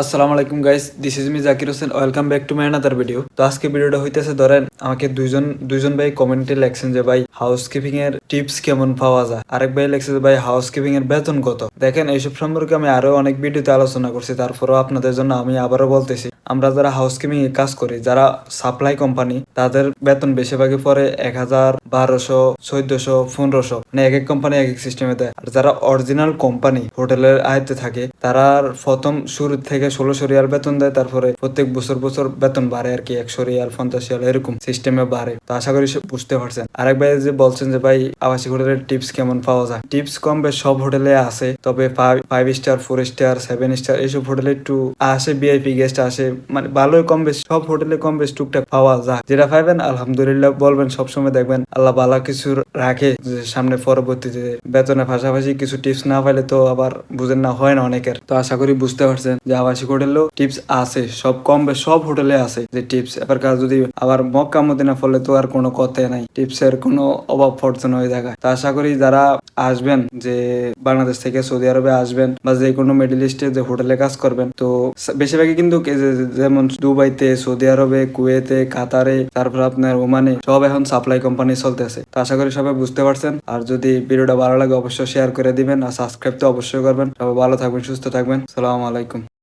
আসসালামু আলাইকুম guys this is me Zakir Hossain welcome back to my another video তো আজকে ভিডিওটা হইতেছে, ধরেন, আমাকে দুইজন দুইজন ভাই কমেন্টে লেখছেন যে, ভাই হাউসকিপিং এর টিপস কেমন পাওয়া যায়? আরেক ভাই লেখছে যে, ভাই হাউসকিপিং এর বেতন কত? দেখেন, এইসব সম্পর্কে আমি আরও অনেক ভিডিওতে আলোচনা করছি। তারপরেও আপনাদের জন্য আমি আবারও বলতেছি। আমরা যারা হাউসকিপিং এ কাজ করি, যারা সাপ্লাই কোম্পানি তাদের বেতন বেশিরভাগই পরে এক হাজার, বারোশো, চোদ্দশো, পনেরোশো। মানে এক এক কোম্পানি এক এক সিস্টেমে দেয়। আর যারা অরিজিনাল কোম্পানি হোটেলের আয়ত্তে থাকে, তারা প্রথম শুরু থেকে ষোলোশো রিয়াল বেতন দেয়, তারপরে প্রত্যেক বছর বছর বেতন বাড়ে আর কি, একশো রিয়াল, পঞ্চাশ রিয়াল, এরকম সিস্টেমে বাড়ে। তো আশা করি বুঝতে পারছেন। আরেক ভাই যে বলছেন যে, ভাই, আবাসিক হোটেলের টিপস কেমন পাওয়া যায়? টিপস কম বেশ সব হোটেলে আছে, তবে five star four star seven star এইসব হোটেলে একটু আসে বিআইপি গেস্ট আসে মানে ভালোই কম বেশ, সব হোটেলে কম বেশ টুকটাক পাওয়া যায়। যেটা পাইবেন, আলহামদুলিল্লাহ বলবেন, সবসময় দেখবেন আল্লাহ ভালো কিছু রাখে। যে সামনে পরবর্তীতে বেতনের পাশাপাশি কিছু টিপস না পাইলে তো আবার বুঝেন না, হয় না অনেকের। তো আশা করি বুঝতে পারছেন যে আবাসিক হোটেলেও টিপস আছে। সব কম বেশ, সব হোটেলে আছে যে টিপস এবার কাজ যদি আবার মক্কা মদিনা ফলে তো আর কোনো কথাই নাই। টিপস এর কোনো অভাব পড়ছে হয়ে জায়গায়। তো আশা করি যারা আসবেন, যে বাংলাদেশ থেকে সৌদি আরবে আসবেন বা যে কোনো মিডিল ইস্টে যে হোটেলে কাজ করবেন, তো বেশিরভাগই কিন্তু যেমন দুবাইতে, সৌদি আরবে, কুয়েতে, কাতারে, তারপর আপনার ওমানে, সব এখন সাপ্লাই কোম্পানি চলতেছে। তো আশা করি সবাই বুঝতে পারছেন। আর যদি ভিডিওটা ভালো লাগে, অবশ্যই শেয়ার করে দিবেন। আর সাবস্ক্রাইব তো অবশ্যই করবেন। সবাই ভালো থাকবেন, সুস্থ থাকবেন। সালাম আলাইকুম।